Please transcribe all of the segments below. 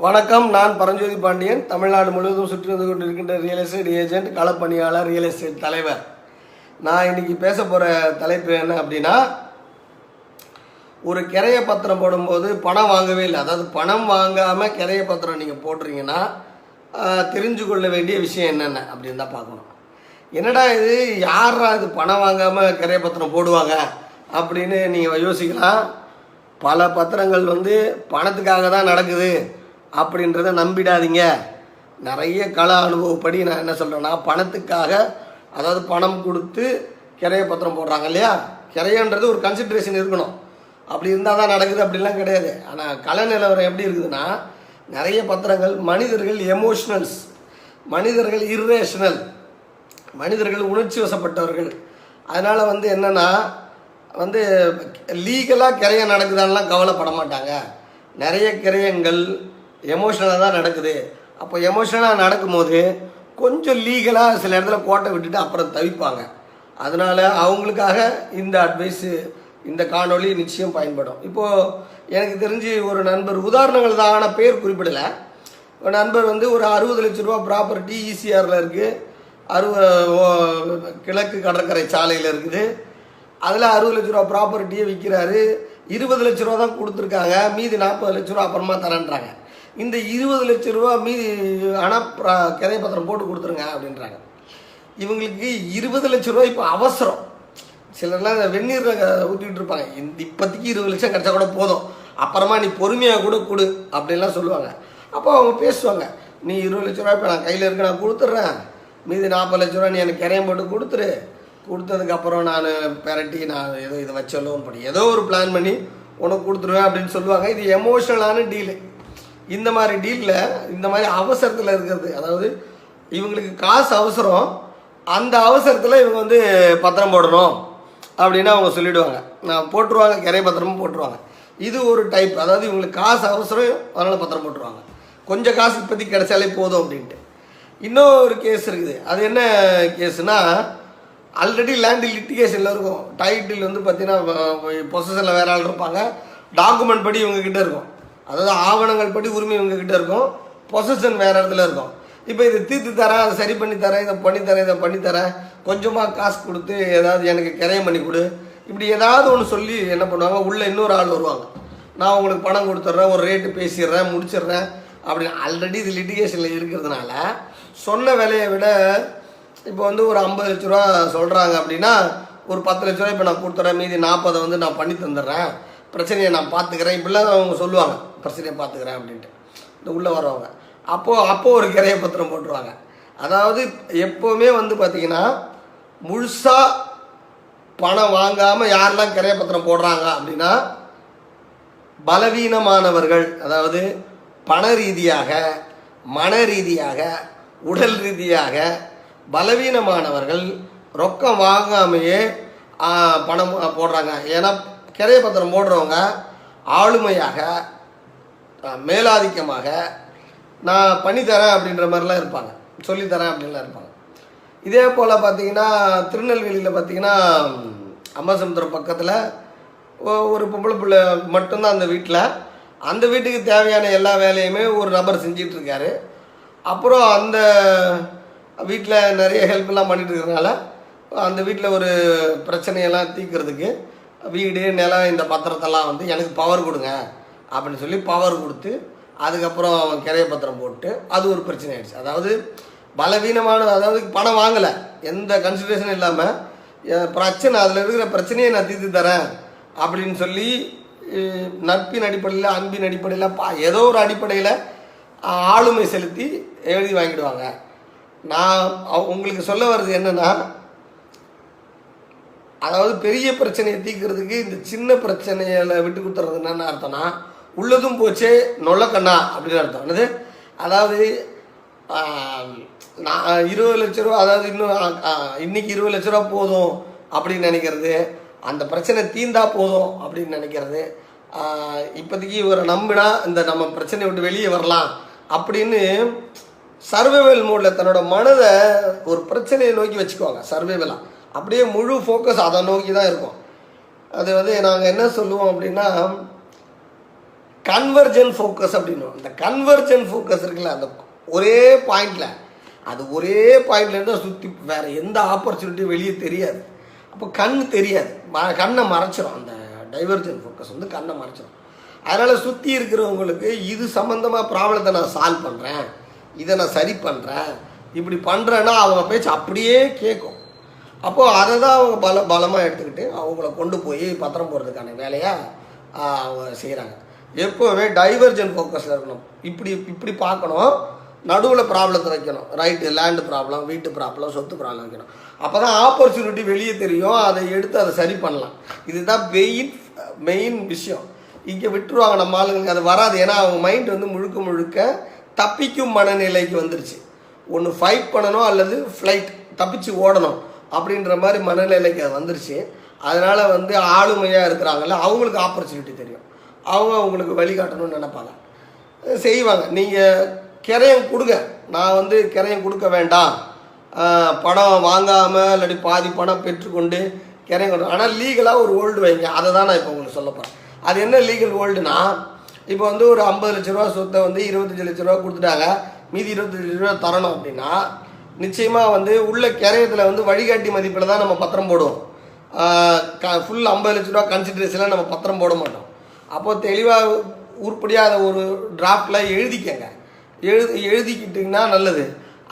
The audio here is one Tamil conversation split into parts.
வணக்கம் நான் பரஞ்சோதி பாண்டியன். தமிழ்நாடு முழுவதும் சுற்றி வந்து கொண்டிருக்கின்ற ரியல் எஸ்டேட் ஏஜென்ட் களப்பணியாளர் ரியல் எஸ்டேட் தலைவர். நான் இன்னைக்கு பேச போகிற தலைப்பு என்ன அப்படின்னா ஒரு கிரைய பத்திரம் போடும்போது பணம் வாங்கவே இல்லை. அதாவது பணம் வாங்காமல் கிரைய பத்திரம் நீங்கள் போடுறீங்கன்னா தெரிஞ்சு கொள்ள வேண்டிய விஷயம் என்னென்ன அப்படின்னு தான் பார்க்கணும். என்னடா இது? யாரா இது பணம் வாங்காமல் கிரைய பத்திரம் போடுவாங்க? அப்படின்னு நீங்கள் யோசிக்கலாம். பல பத்திரங்கள் வந்து பணத்துக்காக தான் நடக்குது. அப்படின்றத நம்பிடாதீங்க. நிறைய கள அனுபவப்படி நான் என்ன சொல்கிறேன்னா பணத்துக்காக அதாவது பணம் கொடுத்து கிரைய பத்திரம் போடுறாங்க இல்லையா? கிரையன்றது ஒரு கன்சிட்ரேஷன் இருக்கணும். அப்படி இருந்தால் தான் நடக்குது அப்படிலாம் கிடையாது. ஆனால் கலை நிலவரம் எப்படி இருக்குதுன்னா நிறைய பத்திரங்கள் மனிதர்கள் எமோஷ்னல்ஸ் மனிதர்கள் இர்ரேஷனல் மனிதர்கள் உணர்ச்சி வசப்பட்டவர்கள். அதனால் வந்து என்னென்னா வந்து லீகலாக கிரையம் நடக்குதான்லாம் கவலைப்பட மாட்டாங்க. நிறைய கிரையங்கள் எமோஷனலாக தான் நடக்குது. அப்போ எமோஷனலாக நடக்கும்போது கொஞ்சம் லீகலாக சில இடத்துல கோட்டை விட்டுட்டு அப்புறம் தவிப்பாங்க. அதனால் அவங்களுக்காக இந்த அட்வைஸு இந்த காணொளி நிச்சயம் பயன்படும். இப்போது எனக்கு தெரிஞ்சு ஒரு நண்பர் உதாரணங்கள் தான் ஆனால் பேர் குறிப்பிடலை. ஒரு நண்பர் வந்து ஒரு அறுபது லட்ச ரூபா ப்ராப்பர்ட்டி ஈசிஆரில் இருக்குது அறுவ கிழக்கு கடற்கரை சாலையில் இருக்குது. அதில் அறுபது லட்ச ரூபா ப்ராப்பர்ட்டியை விற்கிறாரு இருபது லட்ச ரூபா தான் கொடுத்துருக்காங்க. மீதி நாற்பது லட்ச ரூபா அப்புறமா தரேன்றாங்க. இந்த இருபது லட்ச ரூபா மீதி ஆனால் கதை பத்திரம் போட்டு கொடுத்துருங்க அப்படின்றாங்க. இவங்களுக்கு இருபது லட்ச ரூபா இப்போ அவசரம். சிலர்லாம் வெந்நீரில் வெந்நீர் இருப்பாங்க. இந்த இப்போதைக்கு இருபது லட்சம் கிடச்சா கூட போதும். அப்புறமா நீ பொறுமையாக கூட கொடு அப்படின்லாம் சொல்லுவாங்க. அப்போ அவங்க பேசுவாங்க. நீ இருபது லட்ச ரூபா இப்போ நான் கையில் இருக்க நான் கொடுத்துட்றேன் மீதி நாற்பது லட்ச ரூபா நீ எனக்கு கிரையம் போட்டு கொடுத்துரு. கொடுத்ததுக்கப்புறம் நான் பெரட்டி நான் ஏதோ இதை வச்ச லோன் பண்ணி ஏதோ ஒரு பிளான் பண்ணி உனக்கு கொடுத்துருவேன் அப்படின்னு சொல்லுவாங்க. இது எமோஷனலான டீலு இந்த மாதிரி டீலில் இந்த மாதிரி அவசரத்தில் இருக்கிறது. அதாவது இவங்களுக்கு காசு அவசரம். அந்த அவசரத்தில் இவங்க வந்து பத்திரம் போடணும் அப்படின்னு அவங்க சொல்லிவிடுவாங்க நான் போட்டுருவாங்க கரை பத்திரமும் போட்டுருவாங்க. இது ஒரு டைப் அதாவது இவங்களுக்கு காசு அவசரம் அதனால் பத்திரம் போட்டுருவாங்க. கொஞ்சம் காசு இப்போதைக்கு கிடைச்சாலே போதும் அப்படின்ட்டு. இன்னொரு கேஸ் இருக்குது. அது என்ன கேஸ்னா ஆல்ரெடி லேண்டு லிட்டிகேஷனில் இருக்கும். டைட்டில் வந்து பார்த்தீங்கன்னா பொசஷனில் வேற ஆள் இருப்பாங்க. டாக்குமெண்ட் படி இவங்கக்கிட்ட இருக்கும். அதாவது ஆவணங்கள் படி உரிமை இவங்ககிட்ட இருக்கும். பொசஷன் வேற இடத்துல இருக்கும். இப்போ இதை தீர்த்து தரேன் அதை சரி பண்ணி தரேன் இதை பண்ணி தரேன் இதை பண்ணி தரேன். கொஞ்சமாக காசு கொடுத்து ஏதாவது எனக்கு கிரையம் பண்ணி கொடு. இப்படி ஏதாவது ஒன்று சொல்லி என்ன பண்ணுவாங்க? உள்ளே இன்னொரு ஆள் வருவாங்க. நான் உங்களுக்கு பணம் கொடுத்துட்றேன் ஒரு ரேட்டு பேசிடுறேன் முடிச்சிடுறேன் அப்படின்னு ஆல்ரெடி இது லிட்டிகேஷனில் இருக்கிறதுனால சொன்ன விலையை விட இப்போ வந்து ஒரு ஐம்பது லட்ச ரூபா சொல்கிறாங்க அப்படின்னா ஒரு பத்து லட்ச ரூபா இப்போ நான் கொடுத்துட்றேன் மீதி நாற்பதை வந்து நான் பண்ணி தந்துடுறேன். பிரச்சனையை நான் பார்த்துக்கிறேன். இப்படிலாம் அவங்க சொல்லுவாங்க. பிரச்சனையை பார்த்துக்கிறேன் அப்படின்ட்டு. இந்த உள்ளே வரவங்க. அப்போது அப்போது ஒரு கிரைய பத்திரம் போட்டுருவாங்க. அதாவது எப்போவுமே வந்து பார்த்தீங்கன்னா முழுசாக பணம் வாங்காமல் யாரெல்லாம் கிரைய பத்திரம் போடுறாங்க அப்படின்னா பலவீனமானவர்கள் அதாவது பண ரீதியாக மன ரீதியாக உடல் ரீதியாக பலவீனமானவர்கள் ரொக்கம் வாங்காமையே பணம் போடுறாங்க. ஏன்னா கிரைய பத்திரம் போடுறவங்க ஆளுமையாக மேலாதிக்கமாக நான் பண்ணித்தரேன் அப்படின்ற மாதிரிலாம் இருப்பாங்க. சொல்லித்தரேன் அப்படின்லாம் இருப்பாங்க. இதே போல் பார்த்தீங்கன்னா திருநெல்வேலியில் பார்த்தீங்கன்னா அம்மாசமுத்திரம் பக்கத்தில் ஒரு பொம்பளை பிள்ளை மட்டும்தான் அந்த வீட்டில் அந்த வீட்டுக்கு தேவையான எல்லா வேலையுமே ஒரு நபர் செஞ்சிட்டு அப்புறம் அந்த வீட்டில் நிறைய ஹெல்ப்லாம் பண்ணிட்டு இருக்கிறதுனால அந்த வீட்டில் ஒரு பிரச்சனையெல்லாம் தீர்க்கறதுக்கு வீடு நிலம் இந்த பத்திரத்தெல்லாம் வந்து எனக்கு பவர் கொடுங்க அப்படின்னு சொல்லி பவர் கொடுத்து அதுக்கப்புறம் அவன் கிரைய பத்திரம் போட்டு அது ஒரு பிரச்சனை ஆயிடுச்சு. அதாவது பலவீனமான அதாவது பணம் வாங்கலை. எந்த கன்சிடரேஷனும் இல்லாமல் பிரச்சனை அதில் இருக்கிற பிரச்சனையை நான் தீர்த்து தரேன் அப்படின்னு சொல்லி நட்பின் அடிப்படையில் அன்பின் அடிப்படையில் பா ஏதோ ஒரு அடிப்படையில் ஆளுமை செலுத்தி எழுதி வாங்கிடுவாங்க. நான் அவ- உங்களுக்கு சொல்ல வர்றது என்னென்னா அதாவது பெரிய பிரச்சனையை தீர்க்கறதுக்கு இந்த சின்ன பிரச்சனையில விட்டு கொடுத்துறது என்னென்ன அர்த்தம்னா உள்ளதும் போச்சே நொல்லக்கண்ணா அப்படின்னு அர்த்தம். என்னது? அதாவது நான் இருபது லட்ச ரூபா அதாவது இன்னும் இன்னைக்கு இருபது லட்ச ரூபா போதும் அப்படின்னு நினைக்கிறது அந்த பிரச்சனை தீந்தா போதும் அப்படின்னு நினைக்கிறது இப்போதைக்கு இவரை நம்பினா இந்த நம்ம பிரச்சனையை விட்டு வெளியே வரலாம் அப்படின்னு சர்வைவல் மோடில் தன்னோட மனதை ஒரு பிரச்சனையை நோக்கி வச்சுக்குவாங்க சர்வேவலாக அப்படியே முழு ஃபோக்கஸ் அதை நோக்கி தான் இருக்கும். அது வந்து நாங்கள் என்ன சொல்லுவோம் அப்படின்னா கன்வர்ஜன் ஃபோக்கஸ் அப்படின்னு இந்த கன்வர்ஜன் ஃபோக்கஸ் இருக்குல்ல அந்த ஒரே பாயிண்டில் அது ஒரே பாயிண்ட்லேருந்து சுற்றி வேறு எந்த ஆப்பர்ச்சுனிட்டியும் வெளியே தெரியாது. அப்போ கண் தெரியாது. ம- கண்ணை மறைச்சிரும். அந்த டைவர்ஜன் ஃபோக்கஸ் வந்து கண்ணை மறைச்சிரும். அதனால் சுற்றி இருக்கிறவங்களுக்கு இது சம்மந்தமாக ப்ராப்ளத்தை நான் சால்வ் பண்ணுறேன் இதை நான் சரி பண்ணுறேன் இப்படி பண்ணுறேன்னா அவங்க பேச்சு அப்படியே கேட்கும். அப்போது அதை தான் அவங்க பல பலமாக எடுத்துக்கிட்டு அவங்கள கொண்டு போய் பத்திரம் போடுறதுக்கான வேலையை அவங்க செய்கிறாங்க எப்போவுமே டைவர்ஜன் ஃபோக்கஸில் இருக்கணும். இப்படி இப்படி பார்க்கணும். நடுவில் ப்ராப்ளத்தை வைக்கணும். ரைட்டு லேண்டு ப்ராப்ளம் வீட்டு ப்ராப்ளம் சொத்து ப்ராப்ளம் வைக்கணும். அப்போ தான் ஆப்பர்ச்சுனிட்டி வெளியே தெரியும். அதை எடுத்து அதை சரி பண்ணலாம். இதுதான் மெயின் மெயின் விஷயம். இங்கே விட்டுருவாங்க நம்ம ஆளுங்க. அது வராது. ஏன்னா அவங்க மைண்ட் வந்து முழுக்க முழுக்க தப்பிக்கும் மனநிலைக்கு வந்துருச்சு. ஒன்று ஃபைட் பண்ணணும் அல்லது ஃப்ளைட் தப்பிச்சு ஓடணும். அப்படின்ற மாதிரி மனநிலைக்கு அது வந்துருச்சு. அதனால் வந்து ஆளுமையாக இருக்கிறாங்கல்ல அவங்களுக்கு ஆப்பர்ச்சுனிட்டி தெரியும். அவங்க அவங்களுக்கு வழிகாட்டணும்னு நினைப்பாங்க. செய்வாங்க. நீங்கள் கிரையம் கொடுங்க. நான் வந்து கிரையம் கொடுக்க வேண்டாம். பணம் வாங்காமல் இல்லாட்டி பாதி பணம் பெற்றுக்கொண்டு கிரையம் கொடுங்க. ஆனால் லீகலாக ஒரு ஓல்டு வைங்க. அதை தான் நான் இப்போ உங்களுக்கு சொல்ல போகிறேன் அது என்ன லீகல் ஓல்டுனா இப்போ வந்து ஒரு ஐம்பது லட்ச ரூபா சொத்தை வந்து இருபத்தஞ்சி லட்ச ரூபா கொடுத்துட்டாங்க. மீதி இருபத்தஞ்சி லட்ச ரூபா தரணும் அப்படின்னா நிச்சயமாக வந்து உள்ள கிரையத்தில் வந்து வழிகாட்டி மதிப்பில் தான் நம்ம பத்திரம் போடுவோம். ஃபுல் ஐம்பது லட்ச ரூபா கன்சிடரேஷனில் நம்ம பத்திரம் போட மாட்டோம். அப்போது தெளிவாக உருப்படியாக அதை ஒரு டிராஃப்டில் எழுதிக்கங்க. எழுது எழுதிக்கிட்டிங்கன்னா நல்லது.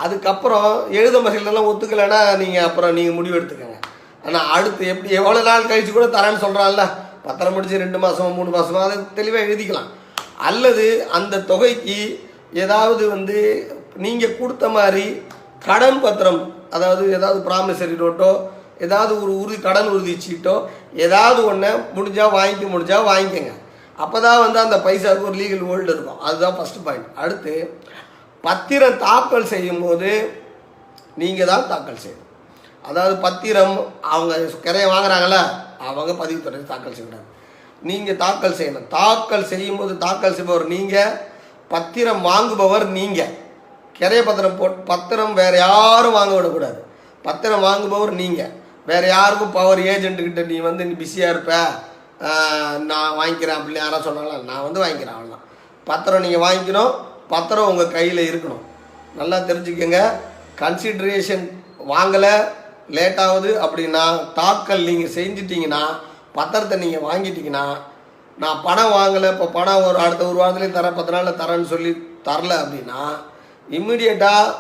அதுக்கப்புறம் எழுத மசிலெல்லாம் ஒத்துக்கலைன்னா நீங்கள் அப்புறம் நீங்கள் முடிவு எடுத்துக்கோங்க. ஆனால் அடுத்து எப்படி எவ்வளோ நாள் கழிச்சு கூட தரேன்னு சொல்கிறான்ல பத்திரம் முடிச்சு ரெண்டு மாதமோ மூணு மாதமோ அதை தெளிவாக எழுதிக்கலாம். அல்லது அந்த தொகைக்கு ஏதாவது வந்து நீங்கள் கொடுத்த மாதிரி கடன் பத்திரம் அதாவது ஏதாவது ப்ராமிசரி நோட்டோ ஏதாவது ஒரு உறுதி கடன் உறுதி சீட்டோ ஏதாவது ஒன்று முடிஞ்சால் வாங்கிக்க முடிஞ்சால் வாங்கிக்கோங்க. அப்போ தான் வந்து அந்த பைசாவுக்கு ஒரு லீகல் ஹோல்டு இருக்கும். அதுதான் ஃபஸ்ட்டு பாயிண்ட் அடுத்து பத்திரம் தாக்கல் செய்யும்போது நீங்கள் தான் தாக்கல் செய்யணும். அதாவது பத்திரம் அவங்க கிரையை வாங்குறாங்கல்ல அவங்க பதிவுத்துறை தாக்கல் செய்யக்கூடாது. நீங்கள் தாக்கல் செய்யணும். தாக்கல் செய்யும்போது தாக்கல் செய்பவர் நீங்கள் பத்திரம் வாங்குபவர் நீங்கள் கிரைய பத்திரம் போட்டு பத்திரம் வேறு யாரும் வாங்க விடக்கூடாது. பத்திரம் வாங்குபவர் நீங்கள் வேறு யாருக்கும் பவர் ஏஜென்ட்டுக்கிட்ட நீ வந்து நீ பிஸியாக இருப்ப. நான் வாங்கிக்கிறேன் அப்படின்னு யாராவது சொன்னாங்களா? நான் வந்து வாங்கிக்கிறேன் அவ்வளோதான் பத்திரம் நீங்கள் வாங்கிக்கணும். பத்திரம் உங்கள் கையில் இருக்கணும். நல்லா தெரிஞ்சுக்கோங்க. கன்சிடரேஷன் வாங்கலை லேட் ஆகுது. அப்படின்னா தாக்கல் நீங்கள் செஞ்சிட்டிங்கன்னா பத்திரத்தை நீங்கள் வாங்கிட்டீங்கன்னா நான் பணம் வாங்கலை இப்போ பணம் ஒரு அடுத்த ஒரு வாரத்துலேயும் தரேன் பத்து நாளில் தரேன்னு சொல்லி தரல அப்படின்னா இம்மிடியட்டாக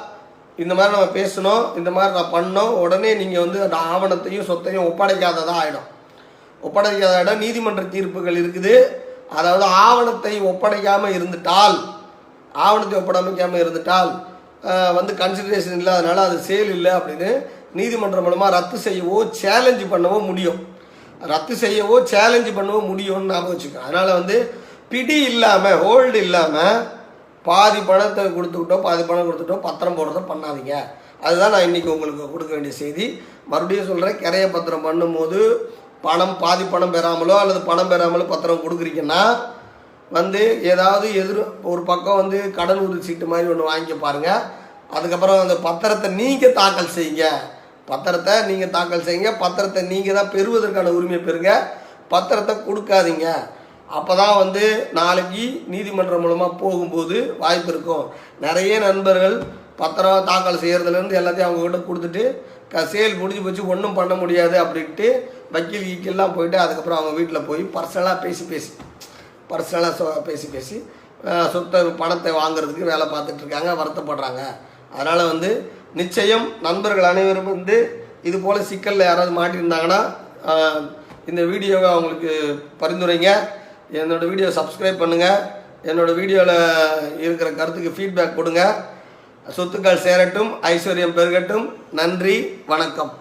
இந்த மாதிரி நம்ம பேசணும் இந்த மாதிரி நான் பண்ணோம் உடனே நீங்கள் வந்து அந்த ஆவணத்தையும் சொத்தையும் ஒப்படைக்காததாக ஆகிடும் ஒப்படைக்காத இடம் நீதிமன்ற தீர்ப்புகள் இருக்குது. அதாவது ஆவணத்தை ஒப்படைக்காமல் இருந்துட்டால் ஆவணத்தை ஒப்படைக்காமல் இருந்துட்டால் வந்து கன்சிடரேஷன் இல்லாதனால அது சேல் இல்லை அப்படின்னு நீதிமன்றம் மூலமாக ரத்து செய்யவோ சேலஞ்சு பண்ணவோ முடியும். ரத்து செய்யவோ சேலஞ்சு பண்ணவோ முடியும்னு ஞாபகம் வச்சுக்கோங்க. அதனால் வந்து பிடி இல்லாமல் ஹோல்டு இல்லாமல் பாதி பணத்தை கொடுத்துக்கிட்டோம் பாதி பணம் கொடுத்துட்டோ பத்திரம் போடுறதோ பண்ணாதீங்க. அதுதான் நான் இன்றைக்கி உங்களுக்கு கொடுக்க வேண்டிய செய்தி. மறுபடியும் சொல்கிறேன் கிரைய பத்திரம் பண்ணும்போது பணம் பாதி பணம் பெறாமலோ அல்லது பணம் பெறாமலோ பத்திரம் கொடுக்குறீங்கன்னா வந்து ஏதாவது எதிர் ஒரு பக்கம் வந்து கடன் உறுதி சீட்டு மாதிரி ஒன்று வாங்கி பாருங்கள் அதுக்கப்புறம் அந்த பத்திரத்தை நீங்கள் தாக்கல் செய்யுங்க. பத்திரத்தை நீங்கள் தாக்கல் செய்யுங்க. பத்திரத்தை நீங்கள் தான் பெறுவதற்கான உரிமையை பெறுங்க. பத்திரத்தை கொடுக்காதீங்க. அப்போ தான் வந்து நாளைக்கு நீதிமன்றம் மூலமாக போகும்போது வாய்ப்பு இருக்கும். நிறைய நண்பர்கள் பத்திரம் தாக்கல் செய்கிறதுலேருந்து எல்லாத்தையும் அவங்கக்கிட்ட கொடுத்துட்டு க சேல் முடிஞ்சு போச்சு ஒன்றும் பண்ண முடியாது அப்படின்ட்டு வக்கீல் கீக்கெல்லாம் போயிட்டு அதுக்கப்புறம் அவங்க வீட்டில் போய் பர்சனலாக பேசி பேசி பர்சனலாக சொ பேசி பேசி சொத்தை பணத்தை வாங்குறதுக்கு வேலை பார்த்துட்ருக்காங்க வருத்தப்படுறாங்க. அதனால் வந்து நிச்சயம் நண்பர்கள் அனைவரும் வந்து இது போல் சிக்கலில் யாராவது மாட்டியிருந்தாங்கன்னா இந்த வீடியோவை அவங்களுக்கு பரிந்துரைங்க. என்னோட வீடியோ சப்ஸ்கிரைப் பண்ணுங்கள் என்னோடய வீடியோவில் இருக்கிற கருத்துக்கு ஃபீட்பேக் கொடுங்க. சொத்துக்கள் சேரட்டும் ஐஸ்வர்யம் பெருகட்டும். நன்றி வணக்கம்.